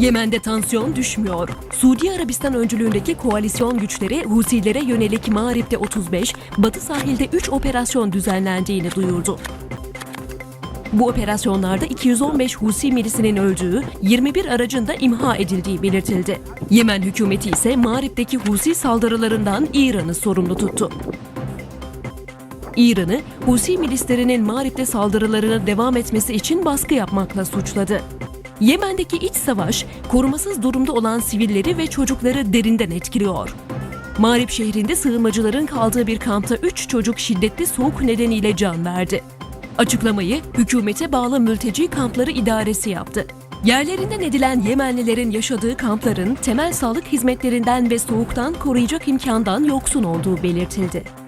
Yemen'de tansiyon düşmüyor. Suudi Arabistan öncülüğündeki koalisyon güçleri Husilere yönelik Mağrip'te 35, Batı sahilde 3 operasyon düzenlendiğini duyurdu. Bu operasyonlarda 215 Husi milisinin öldüğü, 21 aracın da imha edildiği belirtildi. Yemen hükümeti ise Mağrip'teki Husi saldırılarından İran'ı sorumlu tuttu. İran'ı Husi milislerinin Mağrip'te saldırılarına devam etmesi için baskı yapmakla suçladı. Yemen'deki iç savaş, korumasız durumda olan sivilleri ve çocukları derinden etkiliyor. Mağrip şehrinde sığınmacıların kaldığı bir kampta 3 çocuk şiddetli soğuk nedeniyle can verdi. Açıklamayı hükümete bağlı mülteci kampları idaresi yaptı. Yerlerinden edilen Yemenlilerin yaşadığı kampların temel sağlık hizmetlerinden ve soğuktan koruyacak imkandan yoksun olduğu belirtildi.